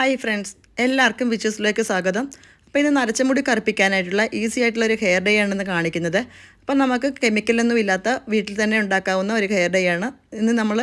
Hi friends എല്ലാവർക്കും വിച്ചസിലേക്ക് സ്വാഗതം. അപ്പോൾ ഇന്ന് നരച്ചമുടി കറുപ്പിക്കാനായിട്ടുള്ള ഈസി ആയിട്ടുള്ള ഒരു ഹെയർ ഡേ ആണെന്ന് കാണിക്കുന്നത്. അപ്പോൾ നമുക്ക് കെമിക്കലൊന്നും ഇല്ലാത്ത വീട്ടിൽ തന്നെ ഉണ്ടാക്കാവുന്ന ഒരു ഹെയർ ഡേ ആണ്. ഇന്ന് നമ്മൾ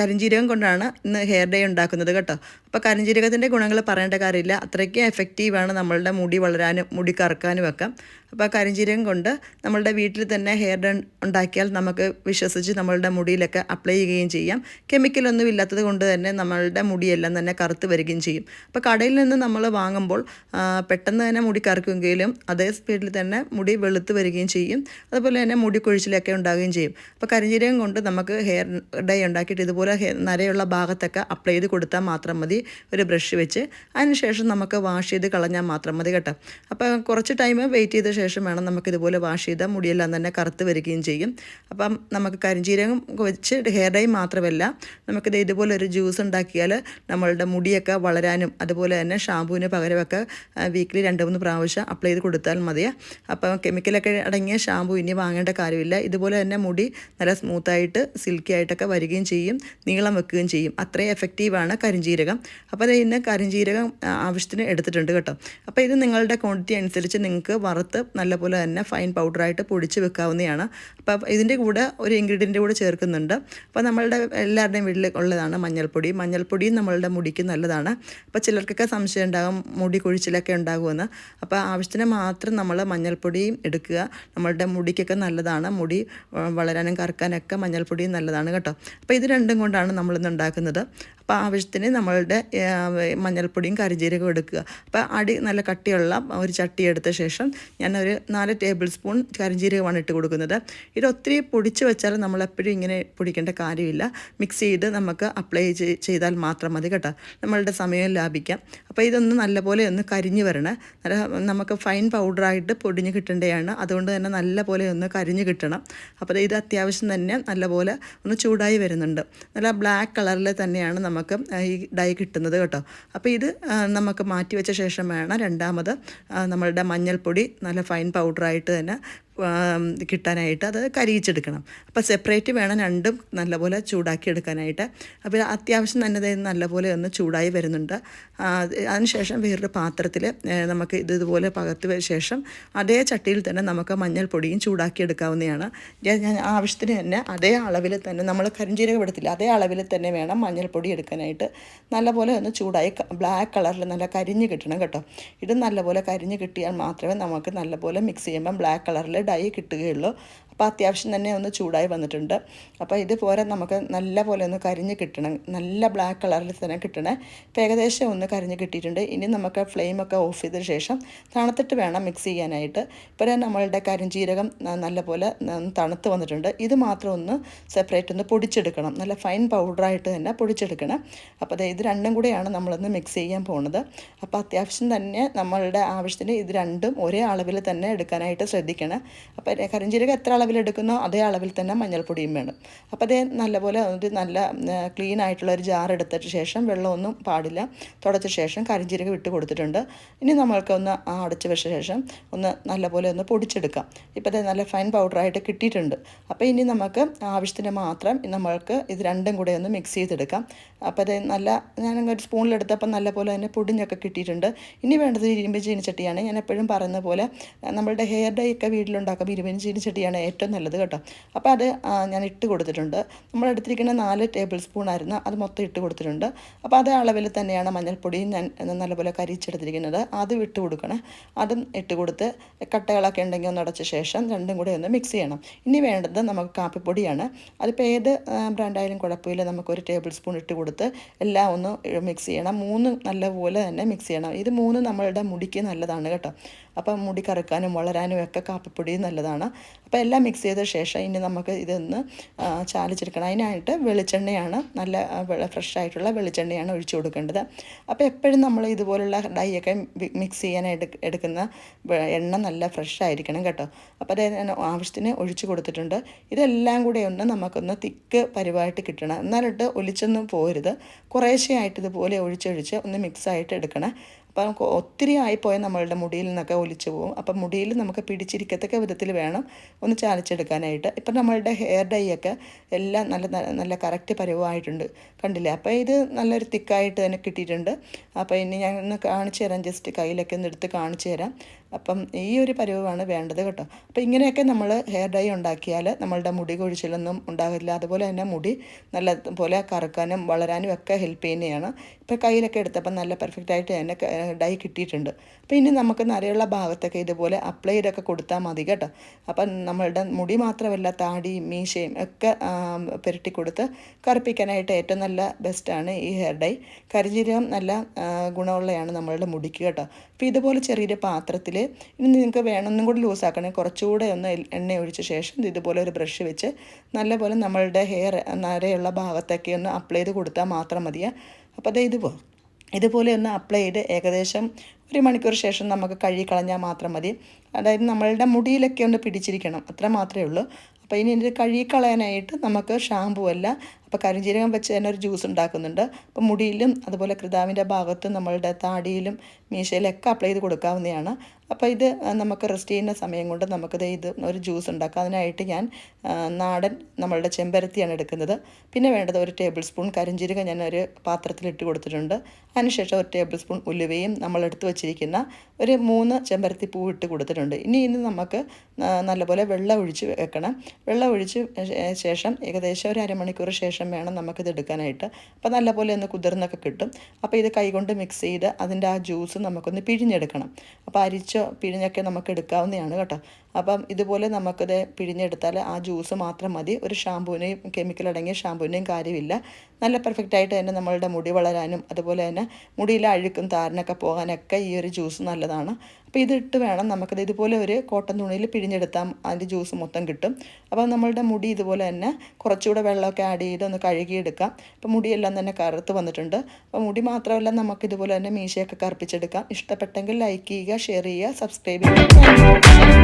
കരിഞ്ജീരകം കൊണ്ടാണ് ഇന്ന് ഹെയർ ഡേ ഉണ്ടാക്കുന്നത് കേട്ടോ. അപ്പോൾ കരിഞ്ജീരകത്തിന്റെ ഗുണങ്ങൾ പറയേണ്ട കാര്യമില്ല. അത്രയ്ക്ക് എഫക്റ്റീവാണ് നമ്മളുടെ മുടി വളരാനും മുടി കറക്കാനും ഒക്കെ. അപ്പോൾ കരിഞ്ജീരകം കൊണ്ട് നമ്മളുടെ വീട്ടിൽ തന്നെ ഹെയർ ഡേ ഉണ്ടാക്കിയാൽ നമുക്ക് വിശ്വസിച്ച് നമ്മളുടെ മുടിയിലൊക്കെ അപ്ലൈ ചെയ്യുകയും ചെയ്യാം. കെമിക്കലൊന്നും ഇല്ലാത്തത് കൊണ്ട് തന്നെ നമ്മളുടെ മുടിയെല്ലാം തന്നെ കറുത്ത് വരികയും ചെയ്യും. അപ്പോൾ കടയിൽ നിന്ന് നമ്മൾ വാങ്ങുമ്പോൾ പെട്ടെന്ന് തന്നെ മുടി കറക്കുമെങ്കിലും അതേ സ്പീഡിൽ തന്നെ മുടി വെളുത്ത് വരികയും ചെയ്യും. അതുപോലെ തന്നെ മുടി കൊഴിച്ചിലൊക്കെ ഉണ്ടാകുകയും ചെയ്യും. അപ്പോൾ കരിഞ്ജീരകം കൊണ്ട് നമുക്ക് ഹെയർ ഡൈ ഉണ്ടാക്കിയിട്ട് ഇതുപോലെ നരയുള്ള ഭാഗത്തൊക്കെ അപ്ലൈ ചെയ്ത് കൊടുത്താൽ മാത്രം മതി. ഒരു ബ്രഷ് വെച്ച്. അതിനുശേഷം നമുക്ക് വാഷ് ചെയ്ത് കളഞ്ഞാൽ മാത്രം മതി കേട്ടോ. അപ്പോൾ കുറച്ച് ടൈം വെയിറ്റ് ചെയ്ത ശേഷം വേണം നമുക്ക് ഇതുപോലെ വാഷ് ചെയ്താൽ മുടിയെല്ലാം തന്നെ കറുത്ത് വരികയും ചെയ്യും. അപ്പം നമുക്ക് കരിഞ്ചീരകം വെച്ച് ഹെയർ ഡൈ മാത്രമല്ല നമുക്കിത് ഇതുപോലെ ഒരു ജ്യൂസ് ഉണ്ടാക്കിയാൽ നമ്മളുടെ മുടിയൊക്കെ വളരാനും അതുപോലെ തന്നെ ഷാമ്പൂവിന് പകരമൊക്കെ വീക്കിലി രണ്ട് മൂന്ന് പ്രാവശ്യം അപ്ലൈ ചെയ്ത് കൊടുത്താൽ മതി അപ്പം കെമിക്കലൊക്കെ അടങ്ങിയ ഷാമ്പൂ ഇനി വാങ്ങേണ്ട കാര്യമില്ല. ഇതുപോലെ തന്നെ മുടി നല്ല സ്മൂത്തായിട്ട് സിൽക്കി ആയിട്ടൊക്കെ വരികയും ചെയ്യും. നീളം വെക്കുകയും ചെയ്യും. അത്രയും എഫക്റ്റീവാണ് കരിഞ്ജീരകം അപ്പോൾ അത് ഇന്ന് കരിഞ്ജീരകം ആവശ്യത്തിന് എടുത്തിട്ടുണ്ട് കേട്ടോ. അപ്പോൾ ഇത് നിങ്ങളുടെ ക്വാണ്ടിറ്റി അനുസരിച്ച് നിങ്ങൾക്ക് വറുത്ത് നല്ലപോലെ തന്നെ ഫൈൻ പൗഡറായിട്ട് പൊടിച്ച് വെക്കാവുന്നതാണ്. അപ്പോൾ ഇതിന്റെ കൂടെ ഒരു ഇൻഗ്രീഡിയന്റ് കൂടെ ചേർക്കുന്നുണ്ട്. അപ്പോൾ നമ്മളുടെ എല്ലാവരുടെയും വീട്ടിൽ ഉള്ളതാണ് മഞ്ഞൾപ്പൊടി. മഞ്ഞൾപ്പൊടിയും നമ്മളുടെ മുടിക്ക് നല്ലതാണ്. അപ്പോൾ ചിലർക്കൊക്കെ സംശയം ഉണ്ടാകും മുടി കൊഴിച്ചിലൊക്കെ ഉണ്ടാകുമെന്ന്. അപ്പോൾ ആവശ്യത്തിന് മാത്രം നമ്മൾ മഞ്ഞൾപ്പൊടിയും എടുക്കുക. നമ്മളുടെ മുടിക്കൊക്കെ നല്ലതാണ്. മുടി വളരാനും കറക്കാനൊക്കെ മഞ്ഞൾപ്പൊടിയും നല്ലതാണ് കേട്ടോ. അപ്പോൾ ഇത് രണ്ടും കൊണ്ടാണ് നമ്മളിന്ന് ഉണ്ടാക്കുന്നത്. അപ്പോൾ ആവശ്യത്തിന് നമ്മളുടെ മഞ്ഞൾപ്പൊടിയും കരിജീരകവും എടുക്കുക. അപ്പോൾ അടി നല്ല കട്ടിയുള്ള ഒരു ചട്ടി എടുത്ത ശേഷം ഞാൻ ഒരു നാല് ടേബിൾ സ്പൂൺ കരിജീരകമാണ് ഇട്ട് കൊടുക്കുന്നത്. ഇത് ഒത്തിരി പൊടിച്ച് വെച്ചാൽ നമ്മൾ എപ്പോഴും ഇങ്ങനെ പൊടിക്കേണ്ട കാര്യമില്ല. മിക്സ് ചെയ്ത് നമുക്ക് അപ്ലൈ ചെയ്താൽ മാത്രം മതി കേട്ടോ. നമ്മളുടെ സമയം ലാഭിക്കാം. അപ്പോൾ ഇതൊന്ന് നല്ലപോലെ ഒന്ന് കരിഞ്ഞ് വരണം. നമുക്ക് ഫൈൻ പൗഡറായിട്ട് പൊടിഞ്ഞ് കിട്ടേണ്ടതാണ് അതുകൊണ്ട് തന്നെ നല്ലപോലെ ഒന്ന് കരിഞ്ഞ് കിട്ടണം. അപ്പോൾ ഇത് അത്യാവശ്യം തന്നെ നല്ലപോലെ ഒന്ന് ചൂടായി വരുന്നുണ്ട്. നല്ല ബ്ലാക്ക് കളറിൽ തന്നെയാണ് നമുക്ക് ഈ ഡൈ കിട്ടുന്നത് കേട്ടോ. അപ്പോൾ ഇത് നമുക്ക് മാറ്റി വെച്ച ശേഷം വേണം രണ്ടാമത് നമ്മളുടെ മഞ്ഞൾപ്പൊടി നല്ല ഫൈൻ പൗഡറായിട്ട് തന്നെ കിട്ടാനായിട്ട് അത് കരിയിച്ചെടുക്കണം. അപ്പോൾ സെപ്പറേറ്റ് വേണം രണ്ടും നല്ലപോലെ ചൂടാക്കി എടുക്കാനായിട്ട് അപ്പോൾ അത്യാവശ്യം തന്നെ നല്ലപോലെ ഒന്ന് ചൂടായി വരുന്നുണ്ട്. അതിനുശേഷം വേറൊരു പാത്രത്തിൽ നമുക്ക് ഇത് ഇതുപോലെ പകർത്തി വെച്ച ശേഷം അതേ ചട്ടിയിൽ തന്നെ നമുക്ക് മഞ്ഞൾപ്പൊടിയും ചൂടാക്കി എടുക്കാവുന്നതാണ് ഞാൻ ആവശ്യത്തിന് തന്നെ അതേ അളവിൽ തന്നെ നമ്മൾ കരിഞ്ചീരകം എടുത്തില്ല അതേ അളവിൽ തന്നെ വേണം മഞ്ഞൾപ്പൊടി എടുക്കാനായിട്ട്. നല്ലപോലെ ഒന്ന് ചൂടായി ബ്ലാക്ക് കളറിൽ നല്ല കരിഞ്ഞ് കിട്ടണം കേട്ടോ. ഇത് നല്ലപോലെ കരിഞ്ഞ് കിട്ടിയാൽ മാത്രമേ നമുക്ക് നല്ലപോലെ മിക്സ് ചെയ്യുമ്പം ബ്ലാക്ക് കളറിൽ ഡൈ കിട്ടുകയുള്ളൂ. അപ്പോൾ അത്യാവശ്യം തന്നെ ഒന്ന് ചൂടായി വന്നിട്ടുണ്ട്. അപ്പോൾ ഇതുപോലെ നമുക്ക് നല്ല പോലെ ഒന്ന് കരിഞ്ഞ് കിട്ടണം. നല്ല ബ്ലാക്ക് കളറിൽ തന്നെ കിട്ടണേ. ഇപ്പോൾ ഏകദേശം ഒന്ന് കരിഞ്ഞ് കിട്ടിയിട്ടുണ്ട്. ഇനി നമുക്ക് ഫ്ലെയിമൊക്കെ ഓഫ് ചെയ്ത ശേഷം തണുത്തിട്ട് വേണം മിക്സ് ചെയ്യാനായിട്ട്. ഇപ്പോൾ നമ്മളുടെ കരിഞ്ചീരകം നല്ല നല്ലപോലെ തണുത്ത് വന്നിട്ടുണ്ട്. ഇത് മാത്രം ഒന്ന് സെപ്പറേറ്റ് ഒന്ന് പൊടിച്ചെടുക്കണം. നല്ല ഫൈൻ പൗഡറായിട്ട് തന്നെ പൊടിച്ചെടുക്കണം. അപ്പോൾ ഇത് രണ്ടും കൂടെയാണ് നമ്മളൊന്ന് മിക്സ് ചെയ്യാൻ പോകുന്നത് അപ്പോൾ അത്യാവശ്യം തന്നെ നമ്മളുടെ ആവശ്യത്തിന് ഇത് രണ്ടും ഒരേ അളവിൽ തന്നെ എടുക്കാനായിട്ട് ശ്രദ്ധിക്കണം. അപ്പോൾ കരിഞ്ചീരകം എത്ര അളവിൽ എടുക്കുന്നോ അതേ അളവിൽ തന്നെ മഞ്ഞൾപ്പൊടിയും വേണം. അപ്പോൾ അതേ നല്ലപോലെ ഒരു നല്ല ക്ലീൻ ആയിട്ടുള്ള ഒരു ജാർ എടുത്തിട്ട് ശേഷം വെള്ളമൊന്നും പാടില്ല. തുടച്ച ശേഷം കരിഞ്ചീരകം ഇട്ട് കൊടുത്തിട്ടുണ്ട്. ഇനി നമ്മൾക്കൊന്ന് അടച്ച് വെച്ച ശേഷം ഒന്ന് നല്ലപോലെ ഒന്ന് പൊടിച്ചെടുക്കാം. ഇപ്പോൾ അതേ നല്ല ഫൈൻ പൗഡറായിട്ട് കിട്ടിയിട്ടുണ്ട്. അപ്പോൾ ഇനി നമുക്ക് ആവശ്യത്തിന് മാത്രം നമ്മൾക്ക് ഇത് രണ്ടും കൂടെ ഒന്ന് മിക്സ് ചെയ്തെടുക്കാം. അപ്പോൾ അത് നല്ല ഞാൻ ഒരു സ്പൂണിലെടുത്തപ്പോൾ നല്ലപോലെ തന്നെ പൊടിഞ്ഞൊക്കെ കിട്ടിയിട്ടുണ്ട്. ഇനി വേണ്ടത് ഇരുമ്പ് ചീനിച്ചട്ടിയാണ്. ഞാൻ എപ്പോഴും പറയുന്ന പോലെ നമ്മളുടെ ഹെയർ ഡൈ ഒക്കെ വീട്ടിലുണ്ടാക്കുമ്പോൾ ഇരുമ്പ് ചീനിച്ചട്ടിയാണ് ഏറ്റവും നല്ലത് കേട്ടോ. അപ്പോൾ അത് ഞാൻ ഇട്ട് കൊടുത്തിട്ടുണ്ട്. നമ്മൾ എടുത്തിരിക്കുന്ന നാല് ടേബിൾ സ്പൂൺ ആയിരുന്നു. അത് മൊത്തം ഇട്ട് കൊടുത്തിട്ടുണ്ട്. അപ്പോൾ അതേ അളവിൽ തന്നെയാണ് മഞ്ഞൾപ്പൊടിയും ഞാൻ നല്ലപോലെ കരിച്ചെടുത്തിരിക്കുന്നത്. അതും ഇട്ട് കൊടുക്കണം. അതും ഇട്ട് കൊടുത്ത് കട്ടകളൊക്കെ ഉണ്ടെങ്കിൽ ഒന്ന് അടച്ച ശേഷം രണ്ടും കൂടെ ഒന്ന് മിക്സ് ചെയ്യണം. ഇനി വേണ്ടത് നമുക്ക് കാപ്പിപ്പൊടിയാണ്. അതിപ്പോൾ ഏത് ബ്രാൻഡായാലും കുഴപ്പമില്ല. നമുക്കൊരു ടേബിൾ സ്പൂൺ ഇട്ട് കൊടുത്ത് എല്ലാം ഒന്ന് മിക്സ് ചെയ്യണം. മൂന്ന് നല്ലപോലെ തന്നെ മിക്സ് ചെയ്യണം. ഇത് മൂന്ന് നമ്മളുടെ മുടിക്ക് നല്ലതാണ് കേട്ടോ. അപ്പം മുടി കറുക്കാനും വളരാനും ഒക്കെ കാപ്പിപ്പൊടി നല്ലതാണ്. അപ്പോൾ എല്ലാം മിക്സ് ചെയ്ത ശേഷം ഇനി നമുക്ക് ഇതൊന്ന് ചാലിച്ചെടുക്കണം. അതിനായിട്ട് വെളിച്ചെണ്ണയാണ് നല്ല ഫ്രഷ് ആയിട്ടുള്ള വെളിച്ചെണ്ണയാണ് ഒഴിച്ചു കൊടുക്കേണ്ടത്. അപ്പോൾ എപ്പോഴും നമ്മൾ ഇതുപോലുള്ള ഡൈ ഒക്കെ മിക്സ് ചെയ്യാനായിട്ട് എടുക്കുന്ന എണ്ണ നല്ല ഫ്രഷ് ആയിരിക്കണം കേട്ടോ. അപ്പോൾ അത് ഞാൻ ആവശ്യത്തിന് ഒഴിച്ചു കൊടുത്തിട്ടുണ്ട്. ഇതെല്ലാം കൂടെ ഒന്ന് നമുക്കൊന്ന് തിക്ക് പരിവായിട്ട് കിട്ടണം. എന്നാലിട്ട് ഒലിച്ചൊന്നും പോരുത്. കുറേശ്ശെയായിട്ട് ഇതുപോലെ ഒഴിച്ചൊഴിച്ച് ഒന്ന് മിക്സ് ആയിട്ട് എടുക്കണം. അപ്പം ഒത്തിരി ആയിപ്പോയാൽ നമ്മളുടെ മുടിയിൽ നിന്നൊക്കെ ഒലിച്ചു പോകും അപ്പം മുടിയിൽ നമുക്ക് പിടിച്ചിരിക്കത്തക്ക വിധത്തിൽ വേണം ഒന്ന് ചാലിച്ചെടുക്കാനായിട്ട്. ഇപ്പം നമ്മളുടെ ഹെയർ ഡൈ ഒക്കെ എല്ലാം നല്ല നല്ല കറക്റ്റ് പരുവമായിട്ടുണ്ട്. കണ്ടില്ലേ? അപ്പോൾ ഇത് നല്ലൊരു തിക്കായിട്ട് തന്നെ കിട്ടിയിട്ടുണ്ട്. അപ്പോൾ ഇനി ഞാൻ ഒന്ന് കാണിച്ചു തരാം. ജസ്റ്റ് കയ്യിലൊക്കെ ഒന്ന് എടുത്ത് കാണിച്ചു തരാം. അപ്പം ഈ ഒരു പരുവമാണ് വേണ്ടത് കേട്ടോ. അപ്പോൾ ഇങ്ങനെയൊക്കെ നമ്മൾ ഹെയർ ഡൈ ഉണ്ടാക്കിയാൽ നമ്മളുടെ മുടി കൊഴിച്ചിലൊന്നും ഉണ്ടാകില്ല അതുപോലെ തന്നെ മുടി നല്ല പോലെ കറക്കാനും വളരാനും ഒക്കെ ഹെൽപ്പ് ചെയ്യുന്നതാണ്. ഇപ്പോൾ കയ്യിലൊക്കെ എടുത്തപ്പോൾ നല്ല പെർഫെക്റ്റായിട്ട് തന്നെ ഡൈ കിട്ടിയിട്ടുണ്ട്. അപ്പോൾ ഇനി നമുക്ക് നരയുള്ള ഭാഗത്തൊക്കെ ഇതുപോലെ അപ്ലൈ ചെയ്തൊക്കെ കൊടുത്താൽ മതി കേട്ടോ. അപ്പം നമ്മളുടെ മുടി മാത്രമല്ല താടി മീശയും ഒക്കെ ആം, പുരട്ടി കൊടുത്ത് കറുപ്പിക്കാനായിട്ട് ഏറ്റവും നല്ല ബെസ്റ്റാണ് ഈ ഹെയർ ഡൈ. കരിഞ്ജീരകം നല്ല ഗുണമുള്ളതാണ് നമ്മളുടെ മുടിക്ക് കേട്ടോ. അപ്പോൾ ഇതുപോലെ ചെറിയൊരു പാത്രത്തിൽ ഇനി നിങ്ങൾക്ക് വേണമെന്നും കൂടി ലൂസാക്കണമെങ്കിൽ കുറച്ചുകൂടെ ഒന്ന് എണ്ണ ഒഴിച്ച ശേഷം ഇത് ഇതുപോലെ ഒരു ബ്രഷ് വെച്ച് നല്ലപോലെ നമ്മളുടെ ഹെയർ നരയുള്ള ഭാഗത്തൊക്കെ ഒന്ന് അപ്ലൈ ചെയ്ത് കൊടുത്താൽ മാത്രം മതിയാണ് അപ്പോൾ അത് ഇതുപോലെ ഇതുപോലെ ഒന്ന് അപ്ലൈ ചെയ്ത് ഏകദേശം ഒരു മണിക്കൂർ ശേഷം നമുക്ക് കഴുകി കളഞ്ഞാൽ മാത്രം മതി. അതായത് നമ്മളുടെ മുടിയിലൊക്കെ ഒന്ന് പിടിച്ചിരിക്കണം. അത്ര മാത്രമേ ഉള്ളൂ. അപ്പോൾ ഇനി ഇത് കഴുകി കളയാനായിട്ട് നമുക്ക് ഷാമ്പു അല്ല അപ്പോൾ കരിഞ്ജീരകം വെച്ച് തന്നെ ഒരു ജ്യൂസ് ഉണ്ടാക്കുന്നുണ്ട്. അപ്പോൾ മുടിയിലും അതുപോലെ കൃതാവിന്റെ ഭാഗത്തും നമ്മളുടെ താടിയിലും മീശയിലൊക്കെ അപ്ലൈ ചെയ്ത് കൊടുക്കാവുന്നതാണ്. അപ്പോൾ ഇത് നമുക്ക് റെസ്റ്റ് ചെയ്യുന്ന സമയം കൊണ്ട് നമുക്കിത് ഇത് ഒരു ജ്യൂസ് ഉണ്ടാക്കാം. അതിനായിട്ട് ഞാൻ നാടൻ നമ്മളുടെ ചെമ്പരത്തിയാണ് എടുക്കുന്നത്. പിന്നെ വേണ്ടത് ഒരു ടേബിൾ സ്പൂൺ കരിഞ്ചീരകം ഞാൻ ഒരു പാത്രത്തിലിട്ട് കൊടുത്തിട്ടുണ്ട്. അതിനുശേഷം ഒരു ടേബിൾ സ്പൂൺ ഉലുവയും നമ്മൾ എടുത്തു വെച്ചിരിക്കുന്ന ഒരു മൂന്ന് ചെമ്പരത്തി പൂ ഇട്ട് കൊടുത്തിട്ടുണ്ട്. ഇനി ഇന്ന് നമുക്ക് നല്ലപോലെ വെള്ളം ഒഴിച്ച് വെക്കണം. വെള്ളം ഒഴിച്ച് ശേഷം ഏകദേശം ഒരു അരമണിക്കൂർ ശേഷം വേണം നമുക്കിത് എടുക്കാനായിട്ട്. അപ്പോൾ നല്ലപോലെ ഒന്ന് കുതിർന്നൊക്കെ കിട്ടും. അപ്പോൾ ഇത് കൈകൊണ്ട് മിക്സ് ചെയ്ത് അതിന്റെ ആ ജ്യൂസ് നമുക്കൊന്ന് പിഴിഞ്ഞെടുക്കണം. അപ്പോൾ അരിച്ചോ പിഴിഞ്ഞൊക്കെ നമുക്ക് എടുക്കാവുന്നതാണ് കേട്ടോ. അപ്പം ഇതുപോലെ നമുക്കത് പിഴിഞ്ഞെടുത്താൽ ആ ജ്യൂസ് മാത്രം മതി. ഒരു ഷാമ്പൂവിനെയും കെമിക്കൽ അടങ്ങിയ ഷാമ്പൂവിന്റെയും കാര്യമില്ല. നല്ല പെർഫെക്റ്റ് ആയിട്ട് തന്നെ നമ്മളുടെ മുടി വളരാനും അതുപോലെ തന്നെ മുടിയിലെ അഴുക്കും താരനൊക്കെ പോകാനൊക്കെ ഈ ഒരു ജ്യൂസ് നല്ലതാണ്. അപ്പോൾ ഇതിട്ട് വേണം നമുക്കത് ഇതുപോലെ ഒരു കോട്ടൺ തുണിയിൽ പിഴിഞ്ഞെടുത്താൽ അതിന്റെ ജ്യൂസ് മൊത്തം കിട്ടും. അപ്പോൾ നമ്മളുടെ മുടി ഇതുപോലെ തന്നെ കുറച്ചുകൂടെ വെള്ളമൊക്കെ ആഡ് ചെയ്ത് ഒന്ന് കഴുകിയെടുക്കാം. അപ്പോൾ മുടിയെല്ലാം തന്നെ കറുത്ത് വന്നിട്ടുണ്ട്. അപ്പോൾ മുടി മാത്രമല്ല നമുക്ക് ഇതുപോലെ തന്നെ മീശയൊക്കെ കറുപ്പിച്ചെടുക്കാം. ഇഷ്ടപ്പെട്ടെങ്കിൽ ലൈക്ക് ചെയ്യുക ഷെയർ ചെയ്യുക സബ്സ്ക്രൈബ് ചെയ്യുക.